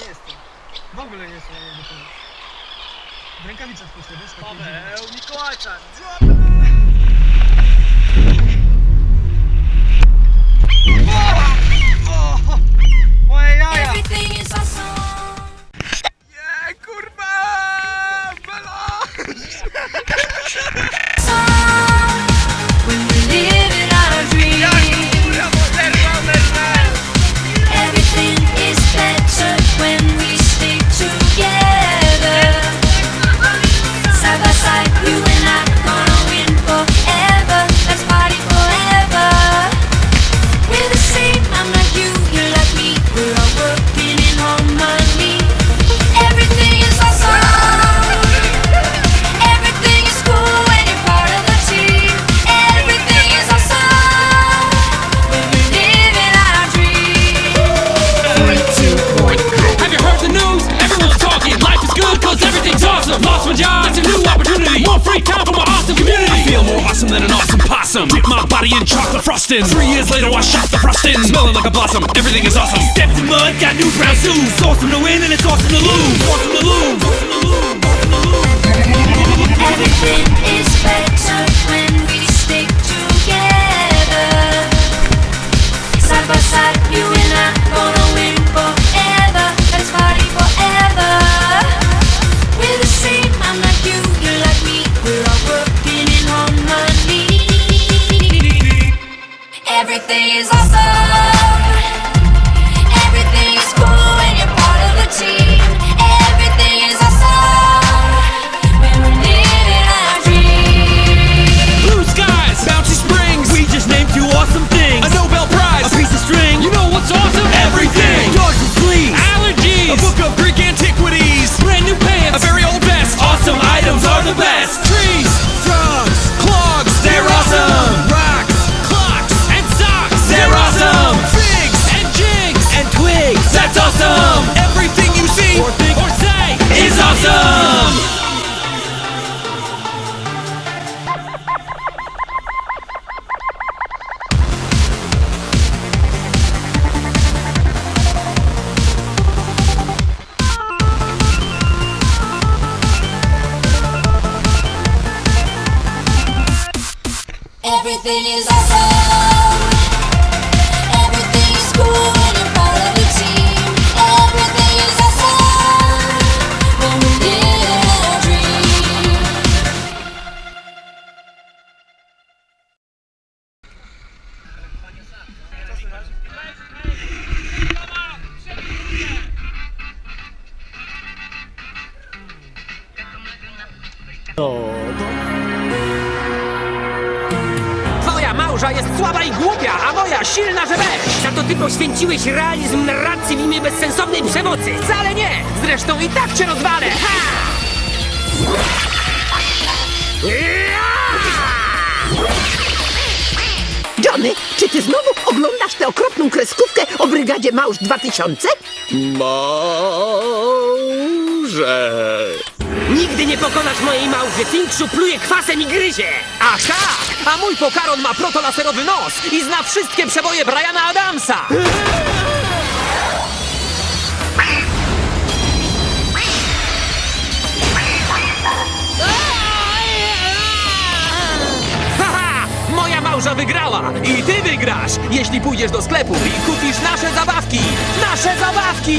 Nie jestem. W ogóle nie jestem na niego. W rękawicach poszedł. Paweł Mikołajczak. Awesome. Dip my body in chocolate frosting. Three years later, I shot the frosting. Smelling like a blossom. Everything is awesome. Stepped in mud, got new brown shoes. Awesome to win and it's awesome to lose. Awesome to lose. Awesome to lose. Awesome to lose. Everything is better when Everything is awesome. Everything is cool when you're part of the team. Everything is awesome when we live our dreams. Twoja jest słaba i głupia, a moja silna, że weź! Za to ty poświęciłeś realizm narracji w imię bezsensownej przemocy! Wcale nie! Zresztą i tak cię rozwalę! Ha! Johnny, czy ty znowu oglądasz tę okropną kreskówkę o Brygadzie Małż 2000? Może. Nigdy nie pokonasz mojej małży! Tinkszu pluje kwasem i gryzie! Ach tak! A mój pokaron ma protolaserowy nos i zna wszystkie przeboje Briana Adamsa! Haha! Moja małża wygrała! I ty wygrasz, jeśli pójdziesz do sklepu i kupisz nasze zabawki! Nasze zabawki!